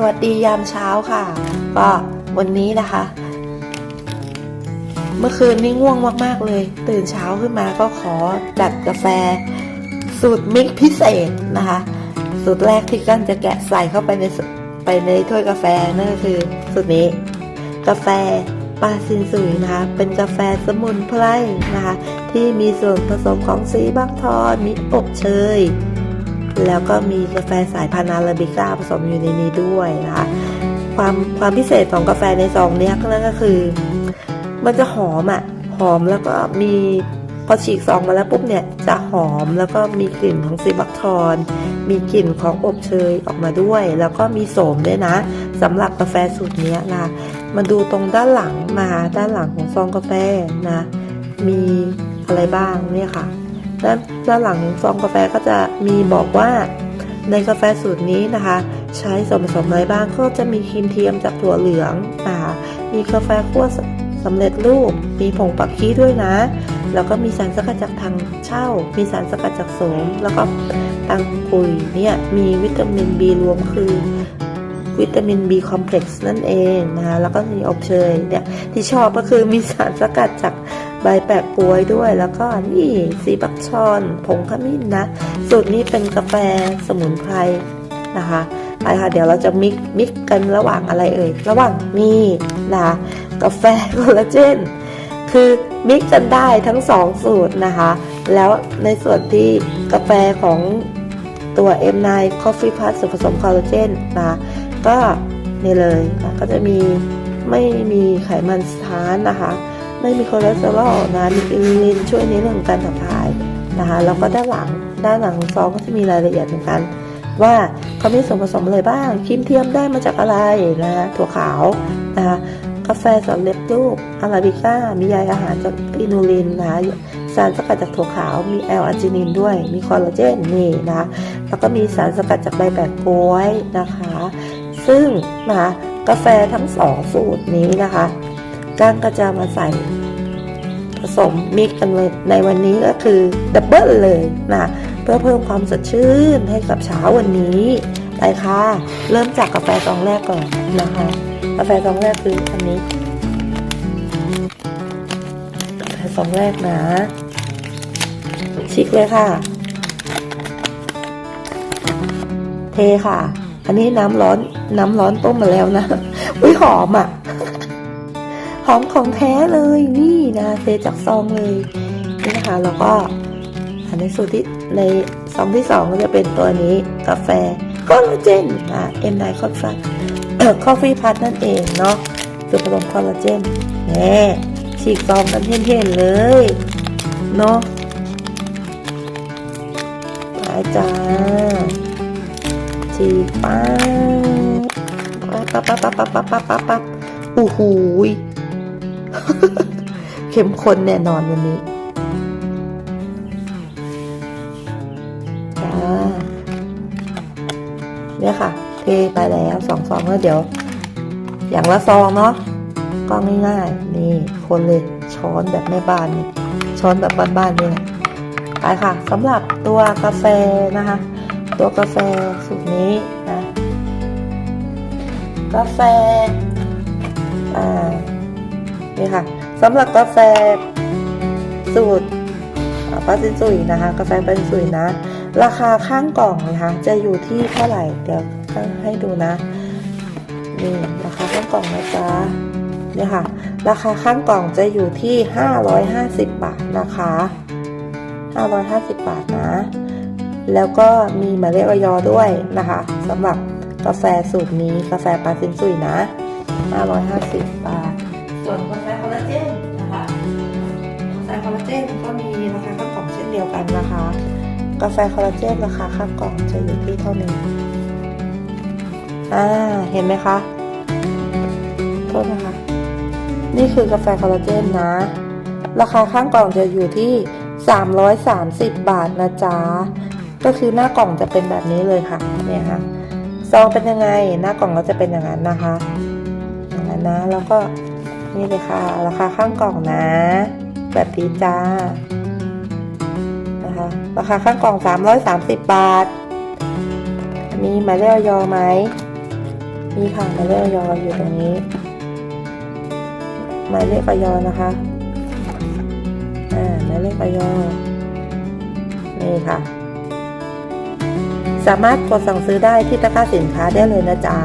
สวัสดียามเช้าค่ะ ก็วันนี้นะคะ เมื่อคืนนี้ง่วงมาก ๆ เลย ตื่นเช้าขึ้นมาก็ขอดัดกาแฟ สูตรมิกพิเศษนะคะ สูตรแรกที่กั้นจะแกะใส่เข้าไปในไปในถ้วยกาแฟนั่นก็คือสูตรนี้ กาแฟปาซินซุยนะคะ เป็นกาแฟสมุนไพรนะคะ ที่มีส่วนผสมของซีบักทอนมีอบเชย แล้วก็มีกาแฟสายพันธุ์อาราบิก้าผสมอยู่ในนี้ด้วยนะคะความความพิเศษของกาแฟในซองนี้นั่นก็คือ มันจะหอมอะหอมแล้วก็มีพอฉีกซองมาแล้วปุ๊บเนี่ยจะหอมแล้วก็มีกลิ่นของซีบักทอน มีกลิ่นของอบเชยออกมาด้วย แล้วก็มีโสมด้วยนะสำหรับกาแฟสูตรนี้นะมาดูตรงด้านหลังมาด้านหลังของซองกาแฟนะ มีอะไรบ้างเนี่ยค่ะ ด้านด้านหลังซองกาแฟก็จะมีบอกว่า ในกาแฟสูตรนี้นะคะ ใช้ส่วนผสมอะไรบ้างก็จะมีครีมเทียมจากถั่วเหลืองนะคะมีกาแฟคั่วสำเร็จรูป มีผงปักกี้ด้วยนะ แล้วก็มีสารสกัดจากทางเช่า มีสารสกัดจากโสม แล้วก็ตังกุยเนี่ยมีวิตามิน B รวมคือวิตามิน B คอมเพล็กซ์นั่นเองนะคะ แล้วก็มีอบเชยเนี่ยที่ชอบก็คือมีสารสกัดจาก ใบแปะกล้วยด้วยแล้วก็นี่สีบักชอนผงขมิ้นนะ สูตรนี้เป็นกาแฟสมุนไพรนะคะไปค่ะเดี๋ยวเราจะมิกมิกกันระหว่างอะไรเอ่ยระหว่างนี่นะคะกาแฟคอลลาเจนคือมิกกันได้ทั้งสองสูตรนะคะ แล้วในส่วนที่กาแฟของตัว M9 Coffee Plus ส่วนผสมคอลลาเจนนะคะก็นี่เลยนะก็จะมีไม่มีไขมันสถานนะคะ ไม่มีคอเลสเตอรอลนะมีอินูลินช่วยในเรื่องของการขับถ่ายนะคะแล้วก็ด้านหลังด้านหลังซองก็จะมีรายละเอียดเหมือนกันว่าเขามีส่วนผสมอะไรบ้างครีมเทียมได้มาจากอะไรนะถั่วขาวนะคะกาแฟสำเร็จรูปอาราบิก้า มีใยอาหารจากอินูลินนะสารสกัดจากถั่วขาว มีแอลอาร์จินินด้วย มีคอลลาเจนนี่นะแล้วก็มีสารสกัดจากใบแปะกล้วยนะคะ ซึ่งนะคะกาแฟทั้งสองสูตรนี้นะคะ ก้างก็จะมาใส่ผสมมิกกันในวันนี้ก็คือดับเบิลเลยนะเพื่อเพิ่มความสดชื่นให้กับเช้าวันนี้ไปค่ะเริ่มจากกาแฟซองแรกก่อนนะคะกาแฟซองแรกคืออันนี้กาแฟซองแรกนะชิคเลยค่ะ เทค่ะ อันนี้น้ำร้อนน้ำร้อนต้มมาแล้วนะอุ้ยหอมอะ หอมของแท้เลยนี่นะเซจากซองเลยนี่นะคะแล้วก็ในสูตรที่ในซองที่สองก็จะเป็นตัวนี้กาแฟคอลลาเจนอะเอ็มไนคอฟฟี่คอฟฟี่พัทนั่นเองเนาะส่วนผสมคอลลาเจนแหมฉีกซองกันเท่นๆเลยเนาะไปจ้าฉีกปังปั๊บปั๊บปั๊บปั๊บปั๊บปั๊บปั๊บโอ้โห เข้มข้นแน่นอนวันนี้จ้าเนี่ยค่ะ เทไปแล้วสองซองแล้วเดี๋ยว อย่างละซองเนาะก็ง่ายๆนี่คนเลยช้อนแบบแม่บ้านนี่ช้อนแบบบ้านๆนี่แหละไปค่ะสำหรับตัวกาแฟนะคะ ตัวกาแฟสูตรนี้นะกาแฟอ่านี่ค่ะ สำหรับกาแฟสูตรปาซินซุยนะคะ กาแฟปาซินซุยนะ ราคาข้างกล่องนะคะจะอยู่ที่เท่าไหร่ เดี๋ยวให้ดูนะนี่ราคาข้างกล่องนะจ๊ะเนี่ยค่ะ ราคาข้างกล่องจะอยู่ที่ 550 บาทนะคะ 550 บาทนะ แล้วก็มีหมายเลขออยด้วยนะคะสำหรับกาแฟสูตรนี้กาแฟปาซินซุยนะ 550 บาท ส่วนกาแฟ เจนก็มีราคาข้างกล่องเช่นเดียวกันนะคะ กาแฟคอลลาเจนราคาข้างกล่องจะอยู่ที่เท่านี้อ่าเห็นไหมคะโทษนะคะ นี่คือกาแฟคอลลาเจนนะ ราคาข้างกล่องจะอยู่ที่ 330 บาทนะจ๊ะก็คือหน้ากล่องจะเป็นแบบนี้เลยค่ะเนี่ยค่ะซองเป็นยังไงหน้ากล่องก็จะเป็นอย่างนั้นนะคะอย่างนั้นนะแล้วก็นี่เลยค่ะราคาข้างกล่องนะ แบบนี้จ้านะคะราคาข้างกล่อง 330 บาท มีหมายเลขออยไหมมีค่ะหมายเลขออยอยู่ตรงนี้หมายเลขออยนะคะอ่าหมายเลขออยนี่ค่ะ สามารถกดสั่งซื้อได้ที่ตะกร้าสินค้าได้เลยนะจ๊ะ